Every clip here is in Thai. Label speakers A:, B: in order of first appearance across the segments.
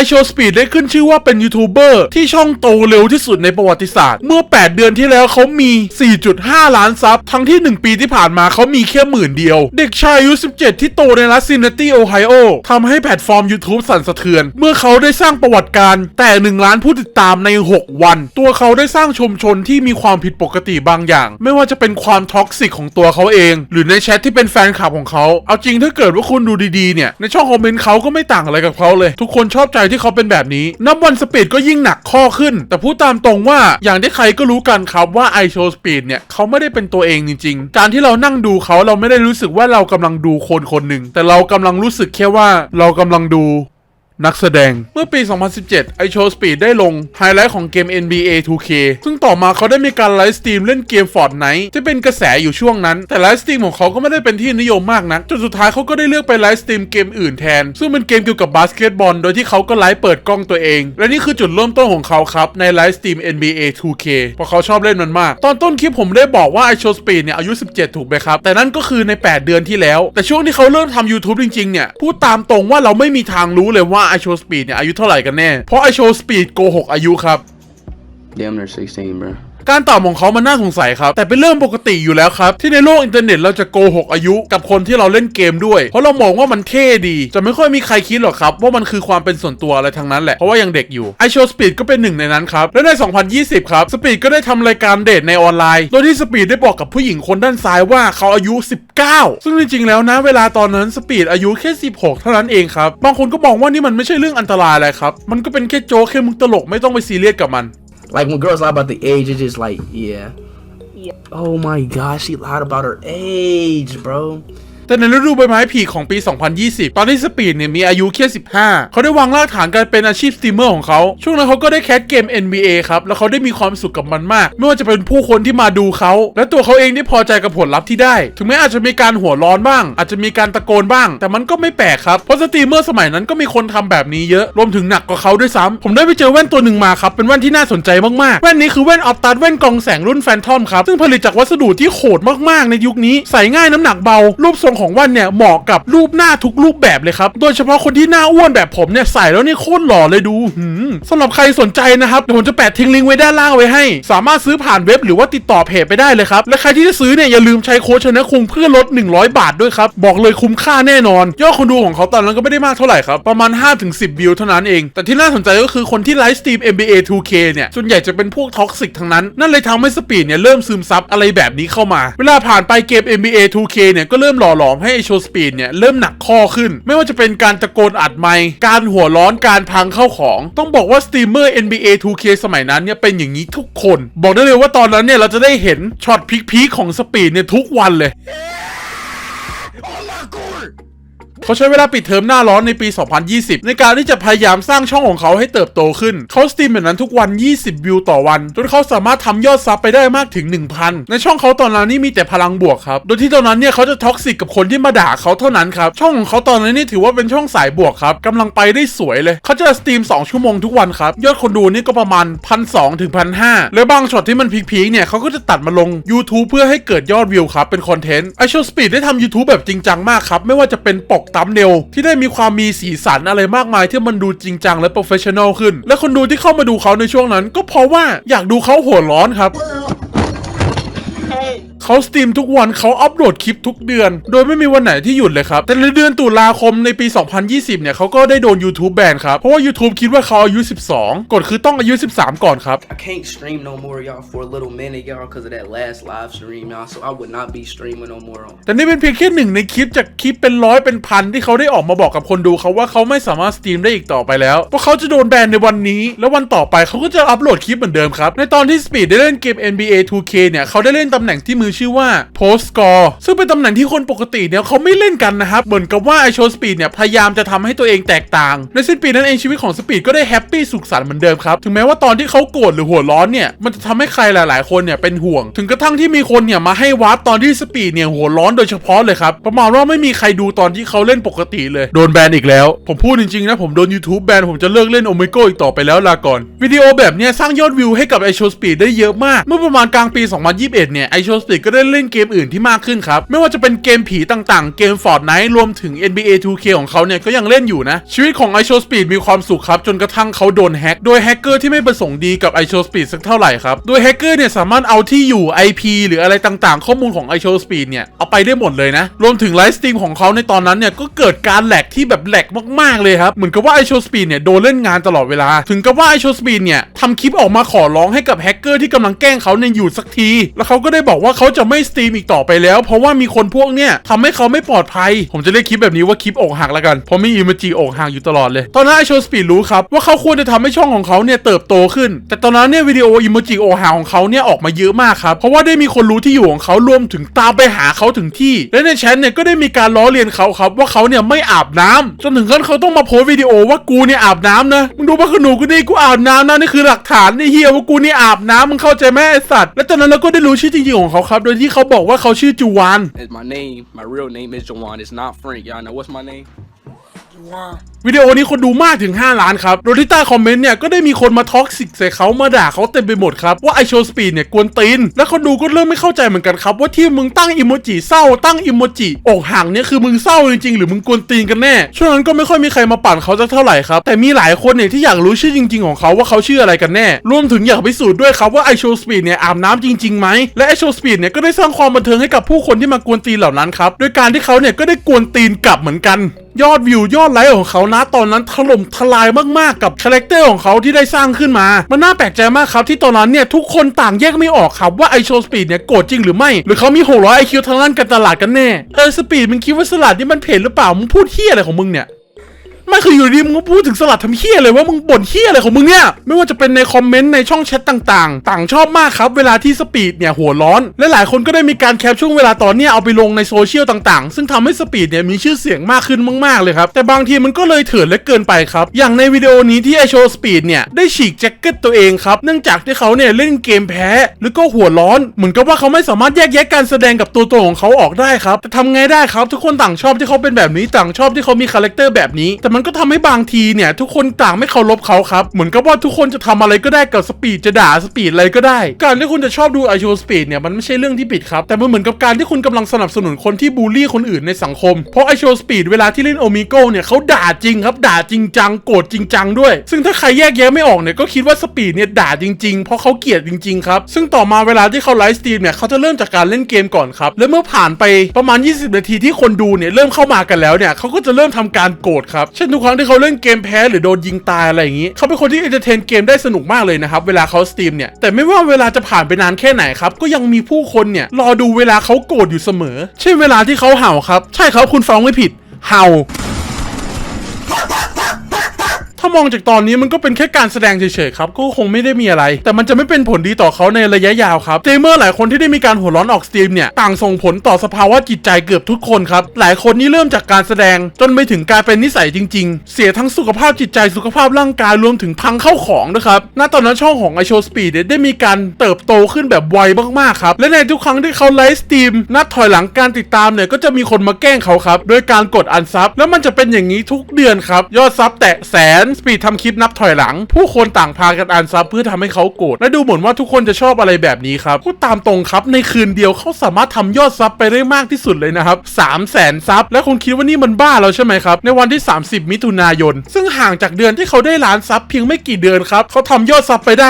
A: i s h o w Speed ได้ขึ้นชื่อว่าเป็นยูทูบเบอร์ที่ช่องโตเร็วที่สุดในประวัติศาสตร์ เมื่อ 8 เดือนที่แล้วเขามี 4.5 ล้านซับ ทั้งที่ 1 ปีที่ผ่านมาเขามีแค่หมื่นเดียว เด็กชายอายุ 17 ที่โตในรัฐซินนาติโอไฮโอทำให้แพลตฟอร์ม YouTube สั่นสะเทือน เมื่อเขาได้สร้างประวัติการแต่ 1 ล้านผู้ติดตามใน 6 วัน ตัวเขาได้สร้างชุมชนที่มีความผิดปกติบางอย่าง ไม่ว่าจะเป็นความท็อกซิกของตัวเขาเอง หรือในแชทที่เป็นแฟนคลับของเขาเอาจริงถ้าเกิดว่าคุณดูดีๆเนี่ยในช่องคอมเมนต์เขาก็ไม่ต่างอะไรกับเขาเลย ทุกคนชอบใจที่เขาเป็นแบบนี้ นับวันสปีดก็ยิ่งหนักข้อขึ้น แต่พูดตามตรงว่าอย่างที่ใครก็รู้กันครับว่าไอโชว์สปีดเนี่ยเขาไม่ได้เป็นตัวเองจริง ๆ การที่เรานั่งดูเขาเราไม่ได้รู้สึกว่าเรากำลังดูคนคนหนึ่งแต่เรากำลังรู้สึกแค่ว่าเรากำลังดู นักแสดงเมื่อปี 2017 i s h o w Speed ได้ลงไฮไลท์ของเกม NBA 2K ซึ่งต่อมาเขาได้มีการไลฟ์สตรีมเล่นเกม Fortnite ที่เป็นกระแสอยู่ช่วงนั้น แต่ไลฟ์สตรีมของเขาก็ไม่ได้เป็นที่นิยมมากนัก จนสุดท้ายเขาก็ได้เลือกไปไลฟ์สตรีมเกมอื่นแทน ซึ่งเป็นเกมเกี่ยวกับบาสเกตบอล โดยที่เขาก็ไลฟ์เปิดกล้องตัวเอง และนี่คือจุดเริ่มต้นของเขาครับ ในไลฟ์สตรีม NBA 2K เพราะเขาชอบเล่นมันมาก ตอนต้นคลิปผมได้บอกว่า i s h o w Speed เนี่ยอายุ 17 ถูกไหมครับ แต่นั่นก็คือใน 8 เดือนที่แล้ว แต่ช่วงที่เขาเริ่มทำ YouTube จริงๆเนี่ยพูดตามตรงว่าเราไม่มีทางรู้เลยว่าไอโชว์สปีดเนี่ยอายุเท่าไหร่กันแน่ เพราะไอโชว์สปีดโกหกอายุครับ
B: Damn near 16, bro.
A: การตอบของเขามันน่าสงสัยครับ แต่เป็นเรื่องปกติอยู่แล้วครับ ที่ในโลกอินเทอร์เน็ตเราจะโกหกอายุกับคนที่เราเล่นเกมด้วย เพราะเรามองว่ามันเท่ดี จะไม่ค่อยมีใครคิดหรอกครับ ว่ามันคือความเป็นส่วนตัวอะไรทางนั้นแหละ เพราะว่ายังเด็กอยู่ i s h o w Speed ก็เป็นหนึ่งในนั้นครับ และใน 2020 ครับ Speed ก็ได้ทำรายการเดทในออนไลน์ โดยที่ Speed ได้บอกกับผู้หญิงคนด้านซ้ายว่าเขาอายุ 19 ซึ่งจริงๆแล้วนะ เวลาตอนนั้น Speed อายุแค่ 16 เท่านั้นเองครับบางคนก็มองว่านี่มันไม่ใช่เรื่องอันตรายอะไรครับมันก็เป็นแค่โจ๊กแค่มึงตลกไม่ต้องไปซีเรียสกับมัน
B: Like when girls lie about the age, it's just like, yeah. Oh my gosh, she lied about her age, bro.
A: แต่ในฤดูใบไม้ผลิของปี 2020 ตอนที่สปีดเนี่ยมีอายุแค่15 เขาได้วางรากฐานการเป็นอาชีพสตรีมเมอร์ของเขา ช่วงนั้นเขาก็ได้แคสเกม NBA ครับ แล้วเขาได้มีความสุขกับมันมาก ไม่ว่าจะเป็นผู้คนที่มาดูเขา และตัวเขาเองได้พอใจกับผลลัพธ์ที่ได้ ถึงแม้อาจจะมีการหัวร้อนบ้าง อาจจะมีการตะโกนบ้าง แต่มันก็ไม่แปลกครับ เพราะสตรีมเมอร์สมัยนั้นก็มีคนทำแบบนี้เยอะ รวมถึงหนักกว่าเขาด้วยซ้ำผมได้ไปเจอแว่นตัวหนึ่งมาครับ เป็นแว่นที่น่าสนใจมากๆ แว่นนี้คือแว่นออฟตัดแว่นกองแสงรุ่นแฟนทอมครับ ซึ่งผลิตจากวัสดุที่โหดมากๆในยุคนี้ ใส่ง่ายน้ำหนักเบา รูปทรงของว่นเนี่ยเหมาะกับรูปหน้าทุกรูปแบบเลยครับ โดยเฉพาะคนที่หน้าอ้วนแบบผมเนี่ยใส่แล้วนี่โคตรหล่อเลยดูหืมสำหรับใครสนใจนะครับเดี๋ยวผมจะแปะทิ้งลิงก์ไว้ด้านล่างไว้ให้ สามารถซื้อผ่านเว็บหรือว่าติดต่อเพจไปได้เลยครับ และใครที่จะซื้อเนี่ยอย่าลืมใช้โค้ดชนะคุงเพื่อลด 100 บาทด้วยครับ บอกเลยคุ้มค่าแน่นอน ยอดคนดูของเขาตอนนั้นก็ไม่ได้มากเท่าไหร่ครับ ประมาณ 5-10 วิวเท่านั้นเอง แต่ที่น่าสนใจก็คือคนที่ไลฟ์สตรีม NBA 2K เนี่ยส่วนใหญ่จะเป็นพวกท็อกซิกทั้งนั้น นั่นเลยทำให้สปีดเนี่ยเริ่มซึมซับอะไรแบบนี้เข้ามา เวลาผ่านไปเกม NBA 2K เนี่ยก็เริ่มหล่อหลอมให้ไอโชสปีดเนี่ยเริ่มหนักข้อขึ้น ไม่ว่าจะเป็นการตะโกนอัดไมค์การหัวร้อนการพังเข้าของ ต้องบอกว่าสตรีมเมอร์ NBA 2K สมัยนั้นเนี่ยเป็นอย่างนี้ทุกคน บอกได้เลยว่าตอนนั้นเนี่ยเราจะได้เห็นช็อตพีคๆของสปีดเนี่ยทุกวันเลย เขาใช้เวลาปิดเทอมหน้าร้อนในปี 2020 ในการที่จะพยายามสร้างช่องของเขาให้เติบโตขึ้น เขาสตรีมแบบนั้นทุกวัน 20 วิวต่อวัน จนเขาสามารถทำยอดซับไปได้มากถึง 1,000 ในช่องเขาตอนนั้นนี่มีแต่พลังบวกครับ โดยที่ตอนนั้นเนี่ยเขาจะท็อกซิกกับคนที่มาด่าเขาเท่านั้นครับ ช่องของเขาตอนนั้นนี่ถือว่าเป็นช่องสายบวกครับกำลังไปได้สวยเลย เขาจะสตรีม 2 ชั่วโมงทุกวันครับ ยอดคนดูนี่ก็ประมาณ1,200ถึง1,500แล้วบางช็อตที่มันพีคๆเนี่ยเขาก็จะตัดมาลง YouTube เพื่อให้เกิดยอดวิวครับเป็นคอนเทนต์ไอโชสปีดได้ทำ YouTube แบบจริงจังมากครับไม่ว่าจะเป็นปกตัมเนลที่ได้มีความมีสีสันอะไรมากมายที่มันดูจริงจังและโปรเฟชชั่นอลขึ้น และคนดูที่เข้ามาดูเขาในช่วงนั้น ก็เพราะว่าอยากดูเขาหัวร้อนครับ เขาสตรีมทุกวันเขาอัปโหลดคลิปทุกเดือน โดยไม่มีวันไหนที่หยุดเลยครับ แต่ในเดือนตุลาคมในปี 2020 เนี่ยเขาก็ได้โดน YouTube แบนครับ เพราะว่า YouTube คิดว่าเขาอายุ 12 กฎคือต้องอายุ 13 ก่อนครับ
B: I can't stream no more, y'all, for a little minute, y'all, because of that last live stream, y'all. So I would not be streaming no more on.
A: แต่นี่เป็นเพียงแค่หนึ่งในคลิปจากคลิปเป็นร้อยเป็นพันที่เขาได้ออกมาบอกกับคนดูเขาว่าเขาไม่สามารถสตรีมได้อีกต่อไปแล้วเพราะเขาจะโดนแบนในวันนี้ แล้ววันต่อไปเขาก็จะอัปโหลดคลิปเหมือนเดิมครับในตอนที่ Speed ได้เล่นเกม NBA 2K เนี่ยเขาได้เล่นตำแหน่งที่มือชื่อว่า Post Score ซึ่งเป็นตำแหน่งที่คนปกติเนี่ยเขาไม่เล่นกันนะครับ เหมือนกับว่าไอโชสปีดเนี่ยพยายามจะทำให้ตัวเองแตกต่าง ในสิ้นปีนั้นเองชีวิตของสปีดก็ได้แฮปปี้สุขสันต์เหมือนเดิมครับ ถึงแม้ว่าตอนที่เขาโกรธหรือหัวร้อนเนี่ยมันจะทำให้ใครหลาย ๆ คนเนี่ยเป็นห่วง ถึงกระทั่งที่มีคนเนี่ยมาให้วาร์ปตอนที่สปีดเนี่ยหัวร้อนโดยเฉพาะเลยครับประมาณว่าไม่มีใครดูตอนที่เขาเล่นปกติเลยโดนแบนอีกแล้ว ผมพูดจริง ๆ นะผมโดน YouTube แบนผมจะเลิกเล่นโอเมโกอีกต่อไปแล้วลาก่อนวิดีโอแบบเนี้ยสร้างยอดวิวให้กับไอโชสปีดได้เยอะมาก เมื่อประมาณกลางปี 2021 เนี่ยไอโชสปีดก็ได้เล่นเกมอื่นที่มากขึ้นครับ ไม่ว่าจะเป็นเกมผีต่างๆ เกม Fortnite รวมถึง NBA 2K ของเขาเนี่ยก็ยังเล่นอยู่นะ ชีวิตของ i s h o w Speed มีความสุขครับ จนกระทั่งเขาโดนแฮ็กโดยแฮกเกอร์ที่ไม่ประสงค์ดีกับ i s h o w Speed สักเท่าไหร่ครับ โดยแฮกเกอร์เนี่ยสามารถเอาที่อยู่ IP หรืออะไรต่างๆ ข้อมูลของ i s h o w Speed เนี่ยเอาไปได้หมดเลยนะ รวมถึงไลฟ์สตรีมของเขาในตอนนั้นเนี่ยก็เกิดการแหลกที่แบบแหลกมากๆเลยครับเหมือนกับว่า i s h o w Speed เนี่ยโดนเล่นงานตลอดเวลา ถึงกับว่า i s h o w Speed เนี่ยทำคลิปออกมาขอร้องให้กับแฮกเกอร์ที่กำลังแกล้งเขาเนี่ยหยุดสักที แล้วเขาก็ได้บอกว่าเขาจะไม่สตรีมอีกต่อไปแล้ว เพราะว่ามีคนพวกเนี่ยทำให้เขาไม่ปลอดภัย ผมจะเรียกคลิปแบบนี้ว่าคลิปอกหักแล้วกัน เพราะมีอิมจิอกหักอยู่ตลอดเลย ตอนนั้นไอโชสปีดรู้ครับว่าเขาควรจะทำให้ช่องของเขาเนี่ยเติบโตขึ้น แต่ตอนนั้นเนี่ยวิดีโออิมจิอกหักของเขาเนี่ยออกมาเยอะมากครับ เพราะว่าได้มีคนรู้ที่อยู่ของเขารวมถึงตามไปหาเขาถึงที่ และในแชทเนี่ยก็ได้มีการล้อเลียนเขาครับว่าเขาเนี่ยไม่อาบน้ำจนถึงขั้นเขาต้องมาโพสต์วิดีโอว่ากูเนี่ยอาบน้ำนะมึงดูว่าขนูกูนี่กูอาบน้ำนะนี่คือหลักฐานไอ้เฮียว่ากูนี่อาบน้ำมึงเข้าใจไหมไอสัตว์และตอนนั้นเราก็ได้รู้ชื่อจริงๆของเขาครับโดยที่เขาบอกว่าเขาชื่อจูวาน
C: It's my name. My real name is Jawan. It's not Frank. Y'all know what's my name?
A: วิดีโอนี้คนดูมากถึง 5 ล้านครับ โดยที่ใต้คอมเมนต์เนี่ย ก็ได้มีคนมาท็อกซิกใส่เขามาด่าเขาเต็มไปหมดครับ ว่าไอโชสปีดเนี่ยกวนตีน และคนดูก็เริ่มไม่เข้าใจเหมือนกันครับ ว่าที่มึงตั้งอิโมจิเศร้าตั้งอิโมจิอกหักเนี่ยคือมึงเศร้าจริงๆ หรือมึงกวนตีนกันแน่ ช่วงนั้นก็ไม่ค่อยมีใครมาปั่นเขาสักเท่าไหร่ครับ แต่มีหลายคนเนี่ยที่อยากรู้ชื่อจริง ๆของเขาว่าเขาชื่ออะไรกันแน่ รวมถึงอยากพิสูจน์ด้วยครับว่าไอโชสปีดเนี่ยอาบน้ำจริงๆไหมและไอโชสปีดเนี่ยก็ได้สร้างความบันเทิงให้กับผู้คนที่มากวนตีนเหล่านั้นครับโดยการที่เขาเนี่ยก็ได้กวนตีนกลับเหมือนกัน ยอดวิวยอดไลค์ของเขานะตอนนั้นถล่มทลายมากๆกับคาแรคเตอร์ของเขาที่ได้สร้างขึ้นมา มันน่าแปลกใจมากครับที่ตอนนั้นเนี่ยทุกคนต่างแยกไม่ออกครับว่าไอโชสปีดเนี่ยโกรธจริงหรือไม่ หรือเขามี600ไอคิวทางด้านการตลาดกันแน่เออสปีดมึงคิดว่าสลัดนี่มันเพลหรือเปล่ามึงพูดเฮี้ยอะไรของมึงเนี่ย ไม่คืออยู่ดีมึงก็พูดถึงสลัดทำเฮี้ยเลยว่ามึงบ่นเฮี้ยอะไรของมึงเนี่ย ไม่ว่าจะเป็นในคอมเมนต์ในช่องแชทต่างๆ ต่างชอบมากครับ เวลาที่สปีดเนี่ยหัวร้อน และหลายคนก็ได้มีการแคปช่วงเวลาตอนเนี้ยเอาไปลงในโซเชียลต่างๆ ซึ่งทำให้สปีดเนี่ยมีชื่อเสียงมากขึ้นมากๆเลยครับ แต่บางทีมันก็เลยเถื่อนและเกินไปครับ อย่างในวิดีโอนี้ที่ไอโชว์สปีดเนี่ยได้ฉีกแจ็คเก็ตตัวเองครับเนื่องจากที่เขาเนี่ยเล่นเกมแพ้หรือก็หัวร้อน เหมือนกับว่าเขาไม่สามารถแยกแยะการแสดงกับตัวตนของเขาออกได้ครับแต่ทำไงได้ครับ ทุกคนต่างชอบที่เขาเป็นแบบนี้ต่างชอบที่เขามีคาแรคเตอร์แบบนี้แต่มันก็ทำให้บางทีเนี่ย ทุกคนต่างไม่เคารพเขาครับ เหมือนกับว่าทุกคนจะทำอะไรก็ได้กับสปีดจะด่าสปีดอะไรก็ได้ การที่คุณจะชอบดูไอโชสปีดเนี่ยมันไม่ใช่เรื่องที่ผิดครับ แต่มันเหมือนกับการที่คุณกำลังสนับสนุนคนที่บูลลี่คนอื่นในสังคม เพราะไอโชสปีดเวลาที่เล่นโอมิโกเนี่ยเขาด่าจริงครับด่าจริงจังโกรธจริงจังด้วย ซึ่งถ้าใครแยกแยะไม่ออกเนี่ยก็คิดว่าสปีดเนี่ยด่าจริงๆ เพราะเขาเกลียดจริงๆครับซึ่งต่อมาเวลาที่เขาไลฟ์สตรีมเนี่ยเขาจะเริ่มจากการเล่นเกมก่อนครับและเมื่อผ่านไปประมาณ 20 นาทีที่คนดูเนี่ยเริ่มเข้ามากันแล้วเนี่ยเขาก็จะเริ่มทำการโกรธครับเช่นทุกครั้งที่เขาเล่นเกมแพ้หรือโดนยิงตายอะไรอย่างนี้ เขาเป็นคนที่เอนเตอร์เทนเกมได้สนุกมากเลยนะครับ เวลาเขาสตรีมเนี่ย แต่ไม่ว่าเวลาจะผ่านไปนานแค่ไหนครับ ก็ยังมีผู้คนเนี่ย รอดูเวลาเขาโกรธอยู่เสมอ เช่นเวลาที่เขาเห่าครับ ใช่ครับคุณฟังไม่ผิด เห่า ถ้ามองจากตอนนี้มันก็เป็นแค่การแสดงเฉยๆครับ ก็คงไม่ได้มีอะไร แต่มันจะไม่เป็นผลดีต่อเขาในระยะยาวครับสตรีมเมอร์หลายคนที่ได้มีการหัวร้อนออกสตรีมเนี่ยต่างส่งผลต่อสภาวะจิตใจเกือบทุกคนครับ หลายคนนี่เริ่มจากการแสดงจนไปถึงการเป็นนิสัยจริง ๆ เสียทั้งสุขภาพจิตใจสุขภาพร่างกายรวมถึงพังเข้าของด้วยครับณตอนนั้นช่องของไอโชสปีดได้มีการเติบโตขึ้นแบบไวมากๆครับและในทุกครั้งที่เขาไลฟ์สตรีมนัดถอยหลังการติดตามเนี่ยก็จะมีคนมาแกล้งเขาครับโดยการกดอันซับแล้วมันจะเป็นอย่างนี้ทุกเดือนครับยอดซับแตะแสนสปีดทำคลิปนับถอยหลัง ผู้คนต่างพากันอันซับเพื่อทำให้เขาโกรธและดูเหมือนว่าทุกคนจะชอบอะไรแบบนี้ครับพูดตามตรงครับในคืนเดียวเขาสามารถทำยอดซับไปได้มากที่สุดเลยนะครับ3 0 0แสนซับและคุณคิดว่านี่มันบ้าแล้วใช่ไหมครับ ในวันที่ 30 มิถุนายน ซึ่งห่างจากเดือนที่เขาได้ล้านซับเพียงไม่กี่เดือนครับเขาทำยอดซับไปได้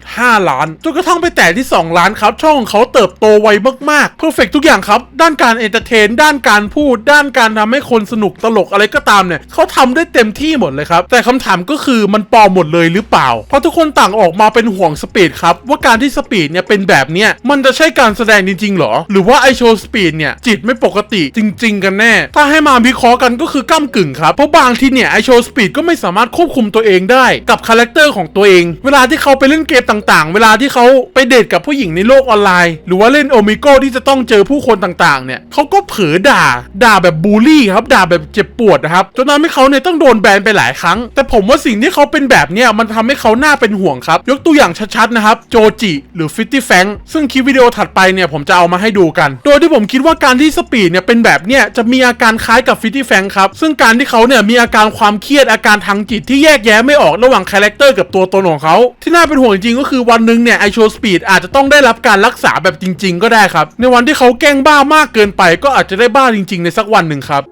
A: 1.5 ล้านจนกระทั่งไปแตะที่ 2 ล้านครับช่องของเขาเติบโตไวมากๆเพอร์เฟกทุกอย่างครับด้านการเอนเตอร์เทนด้านการพูด ด้านการทำให้คนสนุกตลกอะไรก็ตามเนี่ยเขาทำได้เต็มที่หมดเลยครับแต่คำถามก็คือมันปลอมหมดเลยหรือเปล่า เพราะทุกคนต่างออกมาเป็นห่วงสปีดครับ ว่าการที่สปีดเนี่ยเป็นแบบเนี้ยมันจะใช่การแสดงจริงๆหรอ หรือว่าไอโชว์สปีดเนี่ยจิตไม่ปกติจริง ๆ กันแน่ ถ้าให้มาวิเคราะห์กันก็คือก้ากึ่งครับ เพราะบางทีเนี่ยไอโชว์สปีดก็ไม่สามารถควบคุมตัวเองได้กับคาแรคเตอร์ของตัวเอง เวลาที่เขาไปเล่นเกมต่างๆ เวลาที่เขาไปเดทกับผู้หญิงในโลกออนไลน์ หรือว่าเล่นโอมิโกที่จะต้องเจอผู้คนต่างๆ เนี่ยเขาก็เผลอด่า ด่าแบบบูลลี่ครับ ด่าแบบเจ็บปวดนะครับ จนทำให้เขาเนี่ยต้องโดนแบนไปหลายครั้ง แต่ผมว่าสิ่งที่เขาเป็นแบบเนี้ยมันทำให้เขาหน่าเป็นห่วงครับ ยกตัวอย่างชัดๆนะครับ โจจิหรือฟิตตี้แฟงซึ่งคลิปวิดีโอถัดไปเนี่ยผมจะเอามาให้ดูกัน โดยที่ผมคิดว่าการที่สปีดเนี่ยเป็นแบบเนี้ยจะมีอาการคล้ายกับฟิตตี้แฟงครับ ซึ่งการที่เขาเนี่ยมีอาการความเครียดอาการทางจิตที่แยกแยะไม่ออกระหว่างคาแรคเตอร์กับตัวตนของเขาที่น่าเป็นห่วงจริงก็คือวันหนึ่งเนี่ยไอโชสปีดอาจจะต้องได้รับการรักษาแบบจริง ๆ ก็ได้ครับ ในวันที่เขาแกล้งบ้ามากเกินไป ก็อาจจะได้บ้าจริง ๆ ในสักวันหนึ่งครับ